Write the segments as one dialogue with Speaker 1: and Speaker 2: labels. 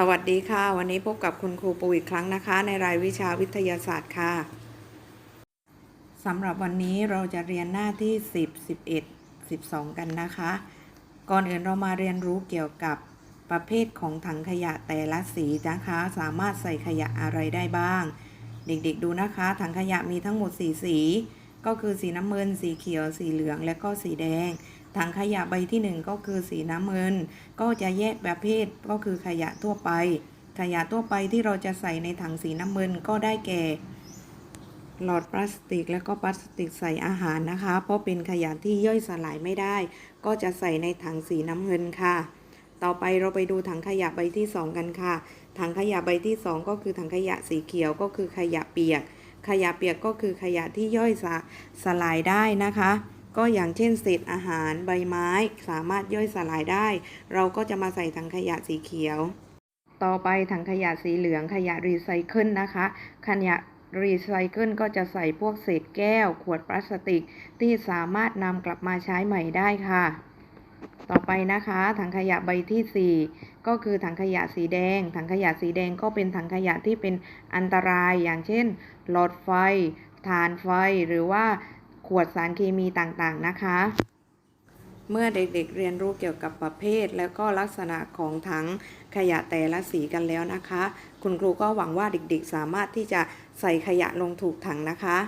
Speaker 1: สวัสดีค่ะ วันนี้พบกับคุณครูปูอีกครั้งนะคะ ในรายวิชาวิทยาศาสตร์ค่ะสำหรับวันนี้เราจะเรียนหน้าที่ 10 11 12 กันนะคะ ก่อนอื่นเรามาเรียนรู้เกี่ยวกับประเภทของถังขยะแต่ละสีนะคะ สามารถใส่ขยะอะไรได้บ้าง เด็กๆดูนะคะ ถังขยะมีทั้งหมด 4 สี ก็คือสีน้ำเงิน สีเขียว สีเหลือง และก็สีแดง ถังขยะใบที่ 1 ก็คือสีน้ำเงิน ก็จะแยกประเภทก็คือขยะทั่วไป ขยะทั่วไปที่เราจะใส่ในถังสีน้ำเงินก็ได้แก่ หลอดพลาสติก และก็พลาสติกใส่อาหารนะคะ เพราะเป็นขยะที่ย่อยสลายไม่ได้ ก็จะใส่ในถังสีน้ำเงินค่ะ ต่อไปเราไปดูถังขยะใบที่ 2 กันค่ะ ถังขยะใบที่ 2 ก็คือถังขยะสีเขียวก็คือขยะเปียก ขยะเปียกก็คือขยะที่ย่อยสะสลายได้นะคะ ก็อย่างเช่นเศษอาหารใบไม้สามารถย่อยสลายได้ เราก็จะมาใส่ถังขยะสีเขียว ต่อไปถังขยะสีเหลืองขยะรีไซเคิลนะคะ ขยะรีไซเคิลก็จะใส่พวกเศษแก้ว ขวดพลาสติก ที่สามารถนำกลับมาใช้ใหม่ได้ค่ะ ต่อไปนะคะ ถังขยะใบที่ 4 ก็คือถังขยะสีแดง ถังขยะสีแดงก็เป็นถังขยะที่เป็นอันตรายอย่างเช่น หลอดไฟถ่านไฟหรือว่า ขวดสารเคมีต่างๆนะคะ เมื่อเด็กๆเรียนรู้เกี่ยวกับประเภท และก็ลักษณะของถังขยะแต่ละสีกันแล้วนะคะ คุณครูก็หวังว่าเด็กๆสามารถที่จะใส่ขยะลงถูกถังนะคะ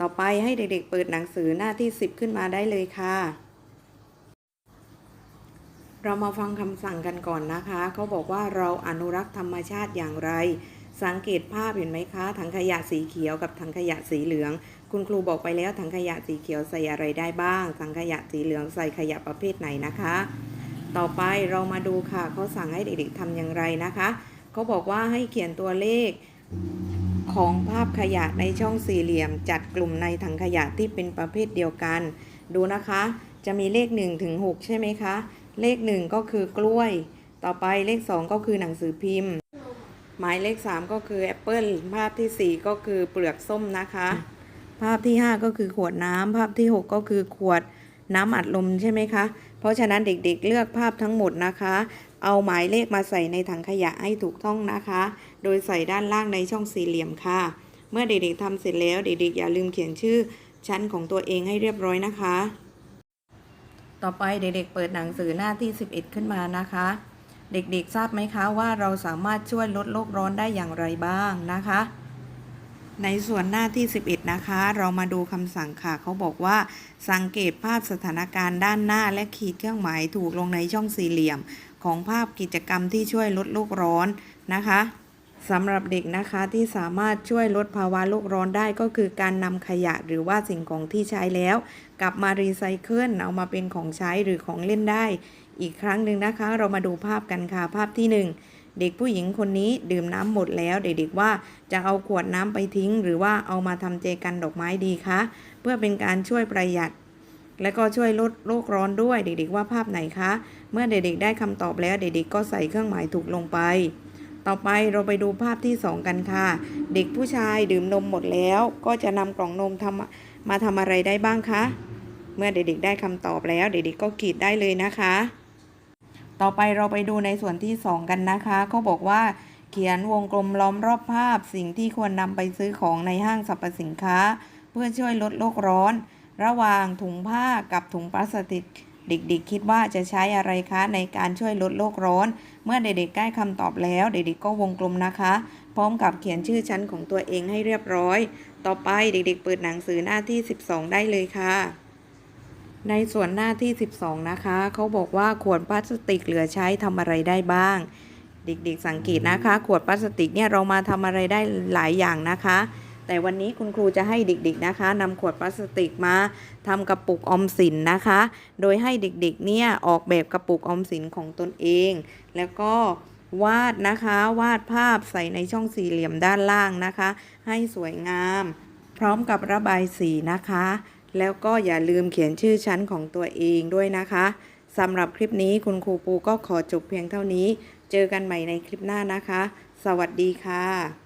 Speaker 1: ต่อไปให้เด็กๆเปิดหนังสือหน้าที่ 10 ขึ้นมาได้เลยค่ะเรามาฟังคำสั่งกันก่อนนะคะ เขาบอกว่าเราอนุรักษ์ธรรมชาติอย่างไร สังเกตภาพเห็นไหมคะ ถังขยะสีเขียวกับถังขยะสีเหลือง คุณครูบอกไปแล้วถังขยะสีเขียวใส่อะไรได้บ้าง ถังขยะสีเหลืองใส่ขยะประเภทไหนนะคะ ต่อไปเรามาดูค่ะเขาสั่งให้เด็กๆทำอย่างไรนะคะเขาบอกว่าให้เขียนตัวเลขของภาพขยะในช่องสี่เหลี่ยม จัดกลุ่มในถังขยะที่เป็นประเภทเดียวกัน ดูนะคะ จะมีเลข1ถึง6ใช่ไหมคะ เลข 1 ก็คือกล้วย ต่อไปเลข 2 ก็คือหนังสือพิมพ์ หมายเลข 3 ก็คือแอปเปิลภาพทีสี่4 ก็คือเปลือกส้มนะคะ ภาพที่ 5 ก็คือขวดน้ำภาพที่ 6 ก็คือขวดน้ำอัดลมใช่ไหมคะ เพราะฉะนั้นเด็กๆเลือกภาพทั้งหมดนะคะ เอาหมายเลขมาใส่ในถังขยะให้ถูกต้องนะคะ โดยใส่ด้านล่างในช่องสี่เหลี่ยมค่ะ เมื่อเด็กๆทำเสร็จแล้วเด็กๆ อย่าลืมเขียนชื่อชั้นของตัวเองให้เรียบร้อยนะคะ ต่อไปเด็กๆ เปิดหนังสือหน้าที่ 11 ขึ้นมานะคะ เด็กๆ ทราบไหมคะว่าเราสามารถช่วยลดโลกร้อนได้อย่างไรบ้างนะคะ ในส่วนหน้าที่ 11 นะคะ เรามาดูคำสั่งค่ะ เขาบอกว่า สังเกตภาพสถานการณ์ด้านหน้าและขีดเครื่องหมายถูกลงในช่องสี่เหลี่ยม ของภาพกิจกรรมที่ช่วยลดโลกร้อนนะคะสำหรับเด็กนะคะที่สามารถช่วยลดภาวะโลกร้อนได้ก็คือการนำขยะหรือว่าสิ่งของที่ใช้แล้ว กลับมารีไซเคิลเอามาเป็นของใช้หรือของเล่นได้ อีกครั้งหนึ่งนะคะ เรามาดูภาพกันค่ะภาพที่หนึ่ง เด็กผู้หญิงคนนี้ดื่มน้ำหมดแล้ว เด็กๆว่าจะเอาขวดน้ำไปทิ้ง หรือว่าเอามาทำเจกันดอกไม้ดีคะเพื่อเป็นการช่วยประหยัด และก็ช่วยลดโลกร้อนด้วย เด็กๆว่าภาพไหนคะ เมื่อเด็กๆได้คำตอบแล้ว เด็กๆก็ใส่เครื่องหมายถูกลงไป ต่อไปเราไปดูภาพที่ 2 กันค่ะ เด็กผู้ชายดื่มนมหมดแล้ว ก็จะนำกล่องนมทำมาทำอะไรได้บ้างคะเมื่อเด็กๆได้คำตอบแล้ว เด็กๆก็ขีดได้เลยนะคะ ต่อไปเราไปดูในส่วนที่ 2 กันนะคะเขาบอกว่าเขียนวงกลมล้อมรอบภาพ สิ่งที่ควรนำไปซื้อของในห้างสรรพสินค้า เพื่อช่วยลดโลกร้อน ระหว่างถุงผ้ากับถุงพลาสติก เด็กๆ คิดว่าจะใช้อะไรคะในการช่วยลดโลกร้อน เมื่อเด็กๆได้คำตอบแล้ว เด็กๆก็วงกลมนะคะ พร้อมกับเขียนชื่อชั้นของตัวเองให้เรียบร้อย ต่อไปเด็กๆ เปิดหนังสือหน้าที่ 12 ได้เลยค่ะ ในส่วนหน้าที่ 12 นะคะ เขาบอกว่าขวดพลาสติกเหลือใช้ทำอะไรได้บ้าง เด็กๆสังเกตนะคะ ขวดพลาสติกเนี่ยเรามาทำอะไรได้หลายอย่างนะคะ แต่วันนี้คุณครูจะให้เด็กๆนะคะนำขวดพลาสติกมาทำกระปุกออมสินนะคะ โดยให้เด็กๆเนี่ยออกแบบกระปุกออมสินของตนเอง แล้วก็วาดนะคะวาดภาพใส่ในช่องสี่เหลี่ยมด้านล่างนะคะ ให้สวยงาม พร้อมกับระบายสีนะคะ แล้วก็อย่าลืมเขียนชื่อชั้นของตัวเองด้วยนะคะสำหรับคลิปนี้คุณครูปูก็ขอจบเพียงเท่านี้ เจอกันใหม่ในคลิปหน้านะคะ สวัสดีค่ะ